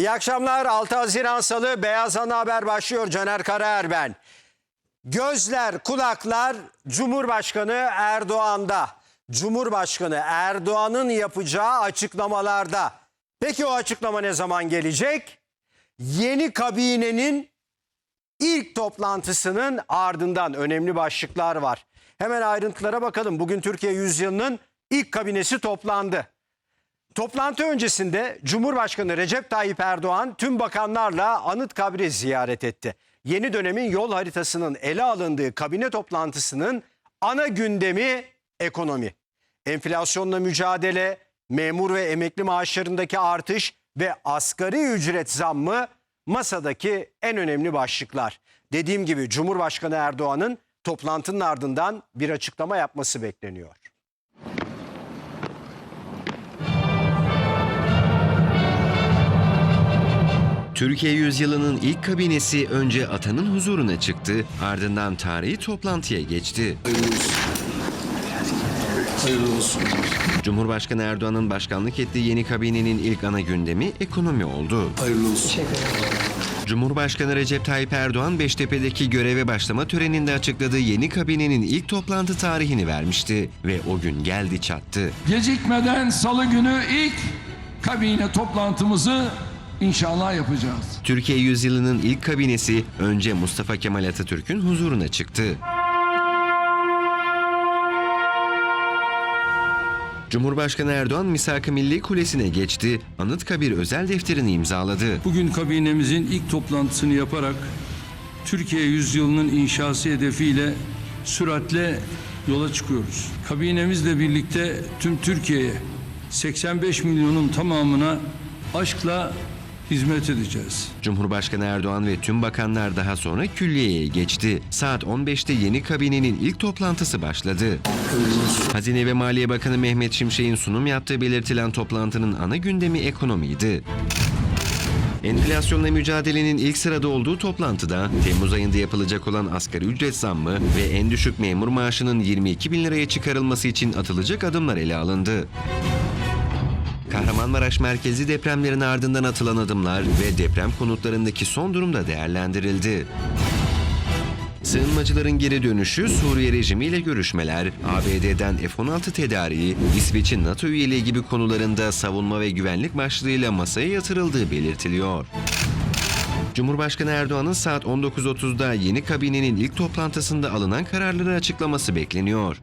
İyi akşamlar. 6 Haziran Salı Beyaz Ana Haber başlıyor. Caner Karaer ben. Gözler, kulaklar Cumhurbaşkanı Erdoğan'da. Cumhurbaşkanı Erdoğan'ın yapacağı açıklamalarda. Peki o açıklama ne zaman gelecek? Yeni kabinenin ilk toplantısının ardından önemli başlıklar var. Hemen ayrıntılara bakalım. Bugün Türkiye Yüzyılı'nın ilk kabinesi toplandı. Toplantı öncesinde Cumhurbaşkanı Recep Tayyip Erdoğan tüm bakanlarla Anıtkabir'i ziyaret etti. Yeni dönemin yol haritasının ele alındığı kabine toplantısının ana gündemi ekonomi. Enflasyonla mücadele, memur ve emekli maaşlarındaki artış ve asgari ücret zammı masadaki en önemli başlıklar. Dediğim gibi Cumhurbaşkanı Erdoğan'ın toplantının ardından bir açıklama yapması bekleniyor. Türkiye yüzyılının ilk kabinesi önce atanın huzuruna çıktı, ardından tarihi toplantıya geçti. Hayırlı olsun. Cumhurbaşkanı Erdoğan'ın başkanlık ettiği yeni kabinenin ilk ana gündemi ekonomi oldu. Hayırlı olsun. Cumhurbaşkanı Recep Tayyip Erdoğan Beştepe'deki göreve başlama töreninde açıkladığı yeni kabinenin ilk toplantı tarihini vermişti ve o gün geldi çattı. Gecikmeden salı günü ilk kabine toplantımızı inşallah yapacağız. Türkiye yüzyılının ilk kabinesi önce Mustafa Kemal Atatürk'ün huzuruna çıktı. Cumhurbaşkanı Erdoğan Misak-ı Milli Kulesi'ne geçti, Anıtkabir özel defterini imzaladı. Bugün kabinemizin ilk toplantısını yaparak Türkiye yüzyılının inşası hedefiyle süratle yola çıkıyoruz. Kabinemizle birlikte tüm Türkiye'ye 85 milyonun tamamına aşkla hizmet edeceğiz. Cumhurbaşkanı Erdoğan ve tüm bakanlar daha sonra külliyeye geçti. Saat 15'te yeni kabinenin ilk toplantısı başladı. Hazine ve Maliye Bakanı Mehmet Şimşek'in sunum yaptığı belirtilen toplantının ana gündemi ekonomiydi. Enflasyonla mücadelenin ilk sırada olduğu toplantıda Temmuz ayında yapılacak olan asgari ücret zammı ve en düşük memur maaşının 22 bin liraya çıkarılması için atılacak adımlar ele alındı. Kahramanmaraş merkezi depremlerin ardından atılan adımlar ve deprem konutlarındaki son durum da değerlendirildi. Sığınmacıların geri dönüşü, Suriye rejimiyle görüşmeler, ABD'den F-16 tedariği, İsveç'in NATO üyeliği gibi konularında savunma ve güvenlik başlığıyla masaya yatırıldığı belirtiliyor. Cumhurbaşkanı Erdoğan'ın saat 19.30'da yeni kabinenin ilk toplantısında alınan kararları açıklaması bekleniyor.